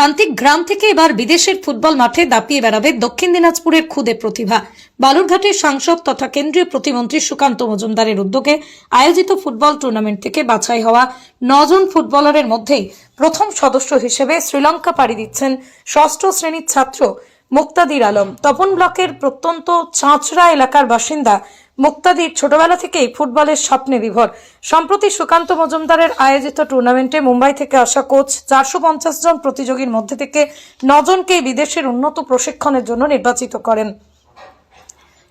প্রান্তিক গ্রাম থেকে এবার বিদেশের ফুটবল মাঠে দাপিয়ে বেড়াবে দক্ষিণ দিনাজপুরের খুদে প্রতিভা। বালুরঘাটের সাংসদ তথা কেন্দ্রীয় প্রতিমন্ত্রী সুকান্ত মজুমদারের উদ্যোগে আয়োজিত ফুটবল টুর্নামেন্ট থেকে বাছাই হওয়া নজন ফুটবলারের মধ্যেই প্রথম সদস্য হিসেবে শ্রীলঙ্কা পাড়ি দিচ্ছেন ষষ্ঠ শ্রেণির ছাত্র মুক্তাদির আলম। তপন ব্লকের প্রত্যন্ত চাঁচড়া এলাকার বাসিন্দা মুক্তাদির ছোটবেলা থেকেই ফুটবলের স্বপ্নে বিভোর। সম্প্রতি সুকান্ত মজুমদারের আয়োজিত টুর্নামেন্টে মুম্বাই থেকে আসা কোচ চারশো পঞ্চাশ জন প্রতিযোগীর মধ্যে থেকে নজনকে বিদেশের উন্নত প্রশিক্ষণের জন্য নির্বাচিত করেন।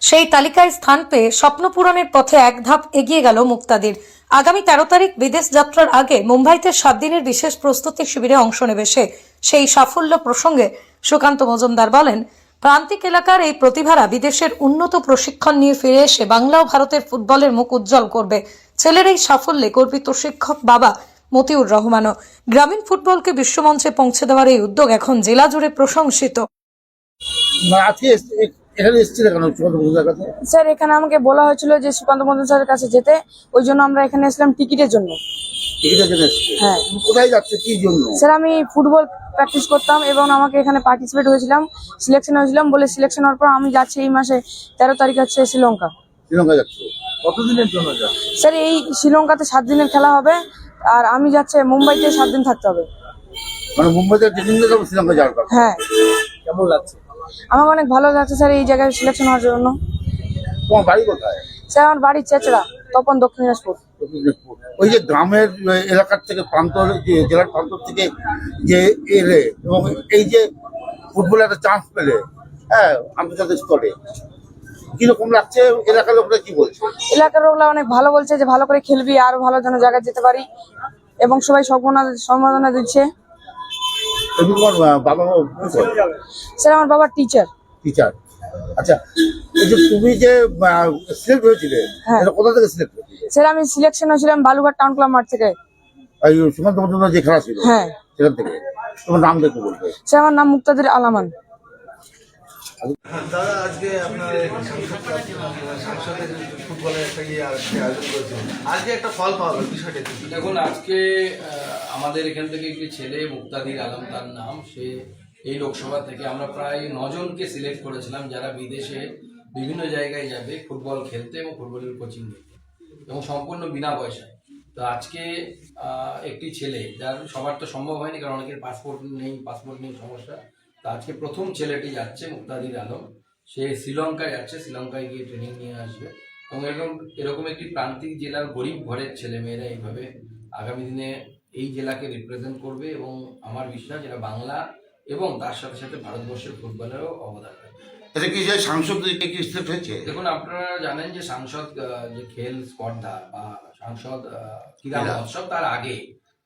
সেই তালিকায় স্থান পেয়ে স্বপ্ন পূরণের পথে এক ধাপ এগিয়ে গেল মুক্তাদির। আগামী তেরো তারিখ বিদেশ যাত্রার আগে মুম্বাইতে সাত দিনের বিশেষ প্রস্তুতি শিবিরে অংশ নেবে সে। সেই সাফল্য প্রসঙ্গে সুকান্ত মজুমদার বলেন প্রান্তিক এলাকার এই প্রতিভারা বিদেশের উন্নত প্রশিক্ষণ নিয়ে ফিরে এসে বাংলা ও ভারতের ফুটবলের মুখ উজ্জ্বল করবে। ছেলের এই সাফল্যে গর্বিত শিক্ষক বাবা মতিউর রহমানও। গ্রামীণ ফুটবলকে বিশ্বমঞ্চে পৌঁছে দেওয়ার এই উদ্যোগ এখন জেলা জুড়ে প্রশংসিত। স্যার এখানে আমাকে বলা হয়েছিল যে সুকান্ত মন্ডল স্যারের কাছে যেতে। ওই জন্য আমরা এখানে এসলাম টিকিটের জন্য। হ্যাঁ। কোথায় যাচ্ছে কি জন্য? স্যার আমি ফুটবল প্র্যাকটিস করতাম এবং আমাকে এখানে পার্টিসিপেট হয়েছিলাম সিলেকশন হয়েছিলাম বলে সিলেকশন হওয়ার পর আমি যাচ্ছি এই মাসে তেরো তারিখ হচ্ছে শ্রীলঙ্কা। শ্রীলঙ্কা যাচ্ছে। কতদিনের জন্য স্যার এই শ্রীলঙ্কাতে সাত দিনের খেলা হবে আর আমি যাচ্ছে মুম্বাইতে সাত দিন থাকতে হবে। মানে মুম্বাইতে ট্রেনিং নিয়ে যাব শ্রীলঙ্কা যাওয়ার হ্যাঁ। কেমন লাগছে? আমার অনেক ভালো লাগছে স্যার এই জায়গায় সিলেকশন হওয়ার জন্য। তোমার বাড়ি কোথায়? স্যার আমার বাড়ি চেচড়া। তপন দক্ষিণ দিনাজপুর। ওই যে গ্রামের এলাকার থেকে প্রান্ত জেলার প্রান্ত থেকে যে এলে এবং এই যে ফুটবলে একটা চান্স পেলে হ্যাঁ আন্তর্জাতিক স্তরে। কীরকম লাগছে এলাকার লোকরা কি বলছে? এলাকার লোকরা অনেক ভালো বলছে যে ভালো করে খেলবি আরও ভালো যেন জায়গায় যেতে পারি। এবং সবাই দিচ্ছে। বাবা? স্যার আমার বাবা টিচার টিচার আচ্ছা এই যে তুমি যে সিলেক্ট হয়েছিলে হ্যাঁ। এটা কোথা থেকে সিলেক্ট হয়েছিলে? স্যার আমি সিলেকশন হয়েছিলাম বালুঘাট টাউন ক্লাব মাঠ থেকে। এই সুমন্ত মজুমদার যে খেলা ছিল হ্যাঁ। সেখান থেকে। তোমার নাম দেখতে বলবে স্যার আমার নাম মুক্তাদির আলামান। দাদা আজকে আপনার সাংসদের ফুটবলের একটা ইয়ে আয়োজন করেছেন আজকে একটা ফল পাওয়া গেল বিষয়টা দেখুন আজকে আমাদের এখান থেকে একটি ছেলে মুক্তাদির আলম তার নাম সে এই লোকসভা থেকে আমরা প্রায় নজনকে সিলেক্ট করেছিলাম যারা বিদেশে বিভিন্ন জায়গায় যাবে ফুটবল খেলতে এবং ফুটবলের কোচিং নিতে এবং সম্পূর্ণ বিনা পয়সায়। তো আজকে একটি ছেলে যার সবার তো সম্ভব হয়নি কারণ অনেকের পাসপোর্ট নেই পাসপোর্ট নেই, সমস্যা। তো আজকে প্রথম ছেলেটি যাচ্ছে মুক্তাদির আলম। সে শ্রীলঙ্কায় যাচ্ছে, শ্রীলঙ্কায় গিয়ে ট্রেনিং নিয়ে আসবে এবং এরকম এরকম একটি প্রান্তিক জেলার গরিব ঘরের ছেলে মেয়েরা এইভাবে আগামী দিনে এই জেলাকে রিপ্রেজেন্ট করবে এবং আমার বিশ্বাস এরা বাংলা এবং তার সাথে সাথে ভারতবর্ষের ফুটবলেরও অবদান রাখবে কি যে সাংসদ কি সিলেক্ট হয়েছে? দেখুন আপনারা জানেন যে সাংসদ যে খেল স্পর্ধা বা সাংসদ ক্রীড়া। মহোৎসব তার আগে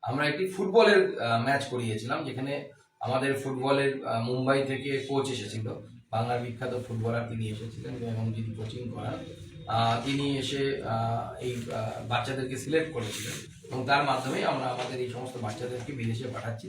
আমরা একটি ফুটবলের ম্যাচ করিয়েছিলাম যেখানে আমাদের ফুটবলের মুম্বাই থেকে কোচ এসেছিল। বাংলার বিখ্যাত ফুটবলার তিনি এসেছিলেন এবং যিনি কোচিং করান। আহ, তিনি এসে আহ, এই বাচ্চাদেরকে সিলেক্ট করেছিলেন এবং তার মাধ্যমে আমরা আমাদের এই সমস্ত বাচ্চাদেরকে বিদেশে পাঠাচ্ছি।